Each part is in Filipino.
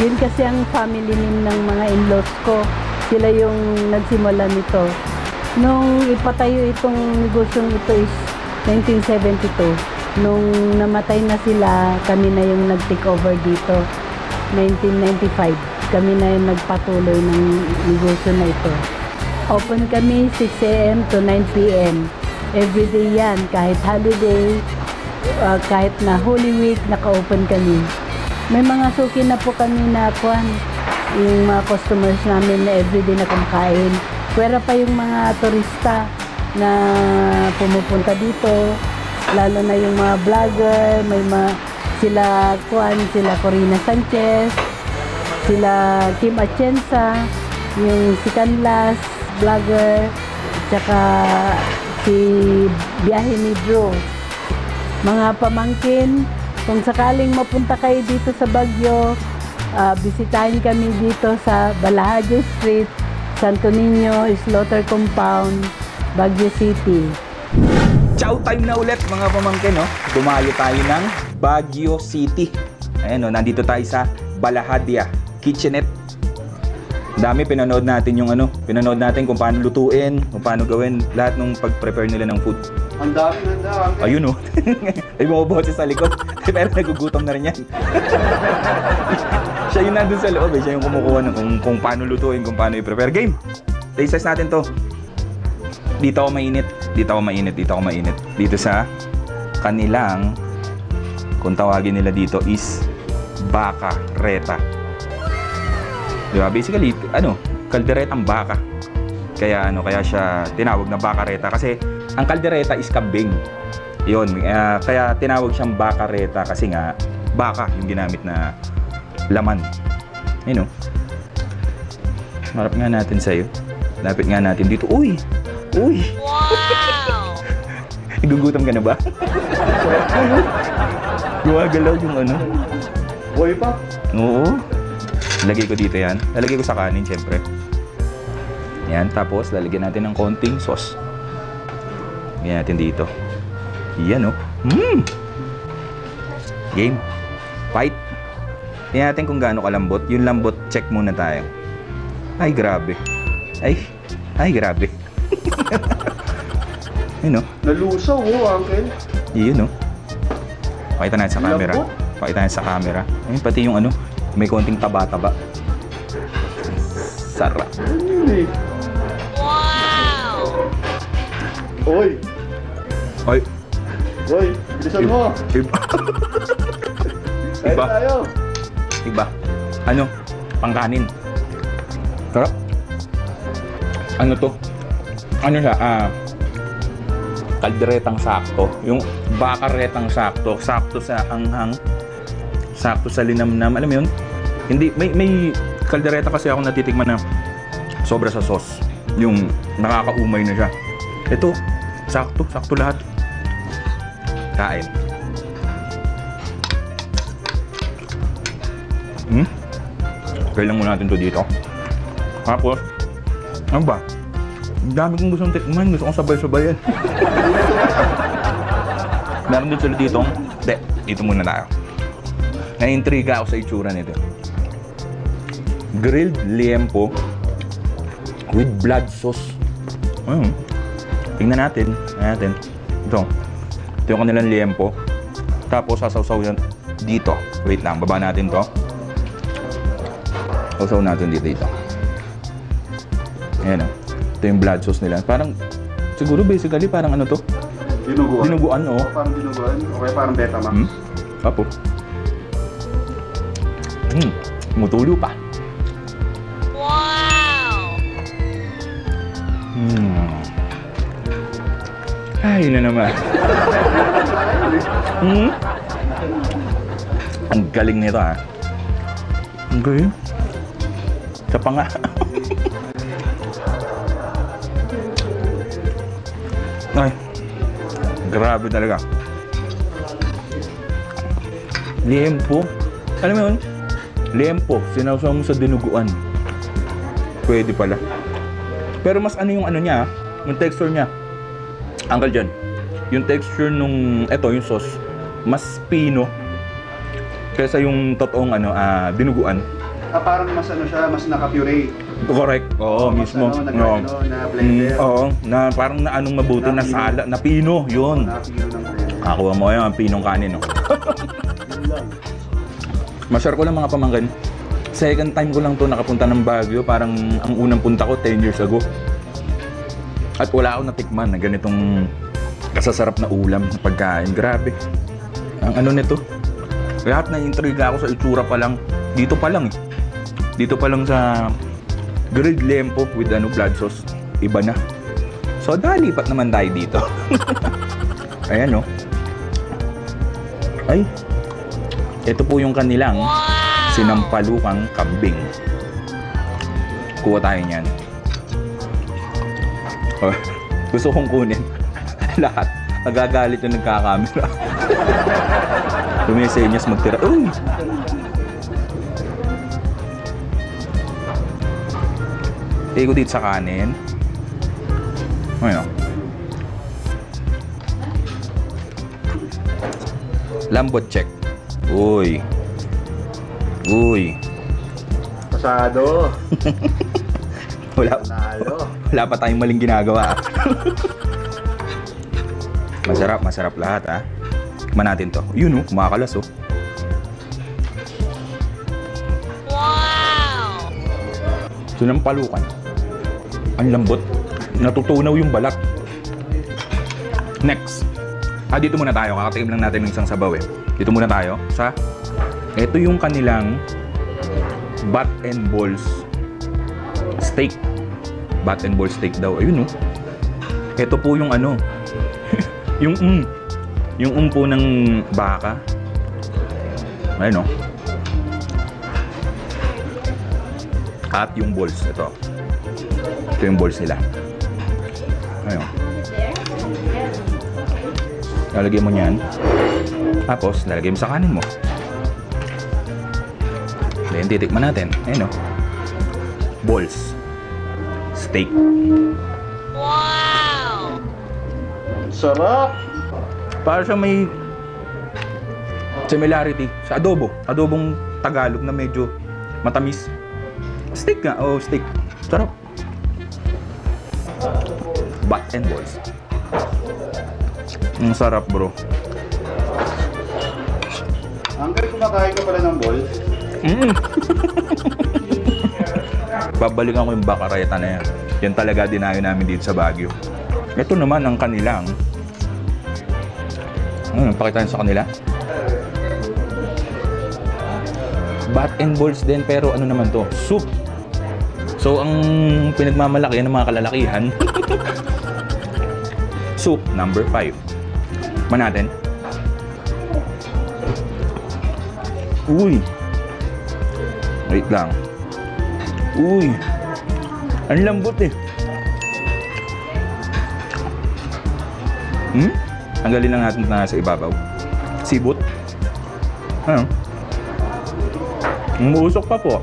Yun kasi ang family name ng mga in-laws ko. Sila yung nagsimula nito. Nung ipatayo itong negosyong ito is 1972. Nung namatay na sila, kami na yung nag-take over dito. 1995. Kami na yung nagpatuloy ng negosyo na ito. Open kami 6 a.m. to 9 p.m. Everyday yan, kahit holiday, uh, kahit na Holy Week, naka-open kami. May mga suki na po kami na kuhan, yung mga customers namin na everyday na kumakain. Pwera pa yung mga turista na pumupunta dito, lalo na yung mga vlogger, may mga sila kuhan, sila Corina Sanchez, sila Kim Atienza, yung si Canlas, vlogger, tsaka si Biyahe ni Drew. Mga pamangkin, kung sakaling mapunta kayo dito sa Baguio, ah, bisitahin kami dito sa Balahaje Street, Santo Niño, Slaughter Compound, Baguio City. Chow time na ulit mga pamangkin, no? Dumayo tayo ng Baguio City. Ayan, no? Nandito tayo sa Balahadia Kitchenette. Dami pinanood natin yung ano, pinanood natin kung paano lutuin, kung paano gawin lahat ng pag-prepare nila ng food. Ang dami handa. Uncle. Ayun oh. Ay mga boses sa likod. Pero nagugutom na rin yan. siya yung nandun sa loob eh. Siya yung kumukuha ng kung, kung paano lutuin, kung paano i-prepare. Game! Taste test natin to. Dito ako mainit. Dito ako mainit. Dito ako mainit. Dito sa kanilang kung tawagin nila dito is baka reta. Di ba? Basically, ano, kalderetang baka. Kaya ano, kaya siya tinawag na bakareta kasi ang kaldereta is kambing. Yun, ah, kaya tinawag siyang bakareta kasi nga baka yung ginamit na laman. Yun know? Marap nga natin sa'yo. Lapit nga natin dito. Uy! Uy! Wow! Igugutom ka na ba? Gumagalaw yung ano. Boy pa. Oo. Lagay ko dito yan. Lalagay ko sa kanin, syempre. Yan, tapos lalagyan natin ng konting sauce. Lagyan natin dito. Yan, oh. Mmm! Game. Fight. Tingnan natin kung gaano kalambot. Yung lambot, check muna tayo. Ay, grabe. Ay, ay, grabe. Yun, oh. Nalusaw, oh, uncle. Yun, no? Pakita natin sa camera. Pakita natin sa camera. Ayun, pati yung ano, may konting taba-taba. Sarap. Wow! Oy! Oy, Oy! Bilisan mo! iba. Iba. tayo! Iba. Ano? Pangkanin. Sarap. Ano to? Ano siya? Ah, kalderetang sakto. Yung bakaretang sakto. Sakto sa hanghang. Sakto sa linamnam. Alam mo yun? Hindi, may, may kaldereta kasi ako natitikman na sobra sa sauce. Yung nakakaumay na siya. Ito, sakto. Sakto lahat. Kain. Hmm? Kailan muna natin to dito. Tapos, ano ba? Dami kong gustong tikman. Gusto kong sabay-sabayan. Meron din sila dito. Hindi, dito muna tayo. Na-intriga ako sa itsura nito. Grilled liempo with blood sauce. Ayun. Tingnan natin. Tingnan natin. Ito. Ito yung kanilang liempo. Tapos sasawsaw yan dito. Wait lang, baba natin to. Sawsaw natin dito dito. Ayan o. Ito yung blood sauce nila. Parang, siguro basically parang ano to? Dinuguan. Dinuguan, oo. Oh, parang dinuguan. Okay, parang Betamax. Hmm? Apo. Hmm. Mutulo pa. Wow! Hmm. Ay, na naman. hmm? Ang galing nito ah. Ang galing. Sa pa nga. Ay. Grabe talaga. Liempo. Alam mo yun? Liempo. Sinawsaw mo sa dinuguan. Pwede pala. Pero mas ano yung ano niya, ah, yung texture niya. Uncle John, yung texture nung, eto yung sauce, mas pino. Kesa yung totoong ano, ah, dinuguan. Ah, parang mas ano siya, mas naka-puree. Correct. Oo, Mas mismo. Ano, nag, Oo. ano, na blender. Mm, oo, na parang na anong mabuti na Napino. sala, na pino, yun. Nakapilo ng blender. Kakuha mo yung pinong kanin, no? Mashare ko lang mga pamangkin. Second time ko lang to nakapunta ng Baguio. Parang ang unang punta ko 10 years ago. At wala akong natikman na ganitong kasasarap na ulam na pagkain. Grabe. Ang ano nito. Lahat na intriga ako sa itsura pa lang. Dito pa lang eh. Dito pa lang sa grilled lempo with ano blood sauce. Iba na. So dalipat naman tayo dito. Ayan no. Ay, ito po yung kanilang sinampalukang kambing. Kuha tayo niyan. Oh, gusto kong kunin. Lahat. Nagagalit yung nagkakamera. Sumisenyas magtira. Uy! Ko dito sa kanin. Ano? Lambot check. Uy. Uy. Pasado. Wala, Nalo. wala pa tayong maling ginagawa. masarap, masarap lahat ha. Tikman natin to. Yun oh, kumakalas oh. Wow! Sinampalukan. Ang lambot. Natutunaw yung balat. Next. Ah, dito muna tayo. Kakatikim lang natin ng isang sabaw eh. Dito muna tayo sa... Ito yung kanilang bat and balls steak. Bat and balls steak daw. Ayun oh. Ito po yung ano. yung um. Yung um po ng baka. Ayun oh. At yung balls. Ito. Ito yung balls nila. Ayun. Lalagyan mo niyan. Tapos, lalagyan mo sa kanin mo. Then, titikman natin. Ayun o. Balls. Steak. Wow! Sarap. Para siya may similarity sa adobo. Adobong Tagalog na medyo matamis. Steak nga. Oh, steak. Sarap. Bat and balls. Ang sarap, bro. Hanggang kumakain ka pala ng balls. Mm. Babalikan ko yung bakareta na yan. Yan talaga dinayo namin dito sa Baguio. Ito naman ang kanilang... Ano, pakita niyo sa kanila? Bat and balls din, pero ano naman to? Soup. So, ang pinagmamalaki ng mga kalalakihan, soup number 5. Man. Uy! Wait lang. Uy! Ang lambot eh. Hmm? Tanggalin lang natin na sa ibabaw. Sibot. Ano? Umuusok pa po.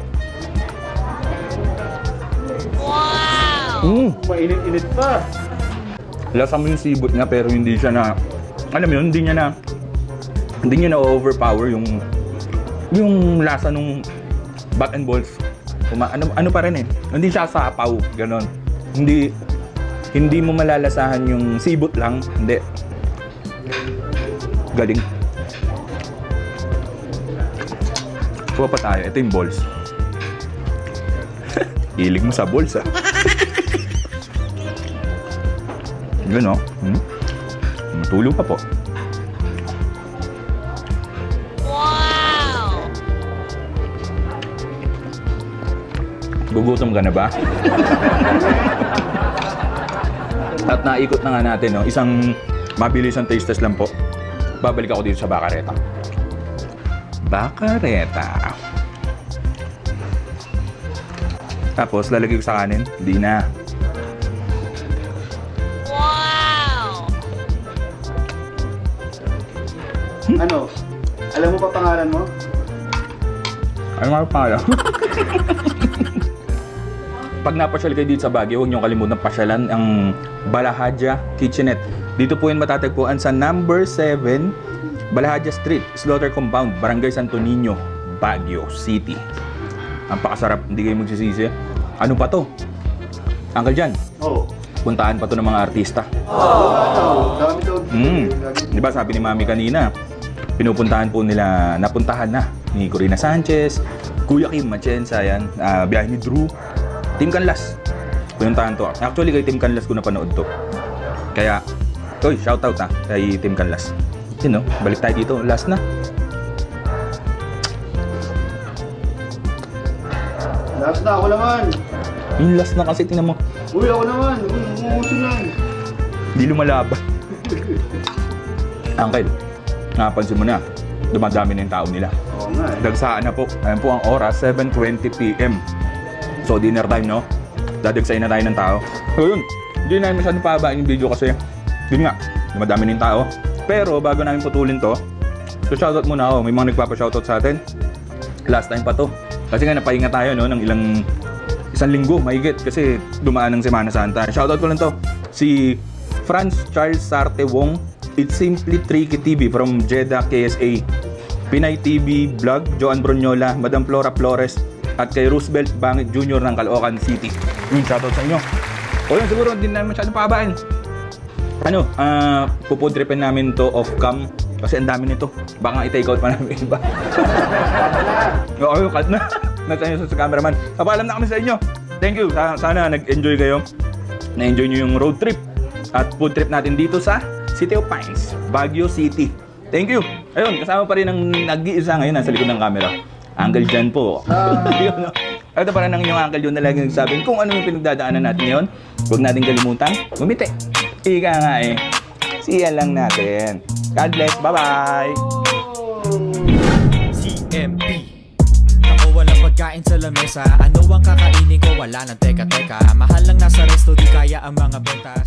Wow! Mm. Mainit-init pa. Lasa mo yung sibot niya pero hindi siya na alam mo yun, hindi niya na hindi niya na overpower yung yung lasa nung bat and balls. Uma, ano, ano pa rin eh. Hindi siya sapaw, ganon. Hindi hindi mo malalasahan yung sibot lang. Hindi. Galing. Kuha pa tayo. Ito yung balls. Hilig mo sa balls ah. Yun oh. Hmm? Matulog pa po. Gugutom ka na ba? At naikot na nga natin, no? isang mabilis ang taste test lang po. Babalik ako dito sa Bacareta. Bacareta. Tapos, lalagay ko sa kanin. Hindi na. Wow! Ano? Alam mo pa pangalan mo? Ano nga pala? Pag napasyal kayo dito sa Baguio, huwag niyong kalimutan pasyalan ang Balahadja Kitchenette. Dito po yun matatagpuan sa number 7 Balahaja Street, Slaughter Compound, Barangay Santo Niño, Baguio City. Ang pakasarap, hindi kayo magsisisi. Ano pa to? Uncle Jan, Oo. puntahan pa to ng mga artista. Dami daw. Mm. Di ba sabi ni Mami kanina, pinupuntahan po nila, napuntahan na ni Corina Sanchez, Kuya Kim Machensa, yan, ah, biyahe ni Drew, Team Canlas. Pinuntahan to. Actually, kay Team Canlas ko napanood to. Kaya, Toy, shoutout ah, kay Team Canlas. Yun no, balik tayo dito. Last na. Last na ako naman. Yung last na kasi, tingnan mo, Uy, ako naman. Uy, umuuso yan. Di lumalaban. Uncle, napansin mo na, dumadami na yung tao nila. Oo nga eh. Dagsaan na po. Ayan po ang oras, 7.20pm. So, dinner time, no? Dadagsayin na tayo ng tao. So, yun. Hindi namin masyadong pahabain yung video kasi, yun nga, dumadami na yung tao. Pero, bago namin putulin to, so shoutout muna ako. May mga nagpapa-shoutout sa atin. Last time pa to. Kasi nga, napahinga tayo, no? Ng ilang isang linggo, mahigit. Kasi dumaan ng Semana Santa. Shoutout ko lang to. Si Franz Charles Sarte Wong. It's Simply Tricky TV from Jeddah, KSA. Pinay TV Vlog, Joan Bronyola, Madam Flora Flores, at kay Roosevelt Bangit Jr. ng Caloocan City. Yun, shoutout sa inyo. O yun, siguro hindi namin masyadong pabain. Ano, ah, pupudripin namin to off cam kasi ang dami nito. Baka i-take out pa namin iba. Oo, yung cut na. Nasa inyo sa cameraman. Papaalam na kami sa inyo. Thank you. Sa- Sana nag-enjoy kayo. Na-enjoy nyo yung road trip. At food trip natin dito sa City of Pines, Baguio City. Thank you. Ayun, kasama pa rin ang nag-iisa ngayon nasa likod ng camera. Uncle Jan po. Yun? Ito pa rin ang inyong Uncle John na lagi nagsasabing kung ano yung pinagdadaanan natin ngayon. Huwag natin kalimutan. Gumiti. Ika nga eh. Siya lang natin. God bless. Bye-bye. CMP Ako walang pagkain sa lamesa Ano ang kakainin ko? Wala nang teka-teka Mahal lang nasa resto Di kaya ang mga benta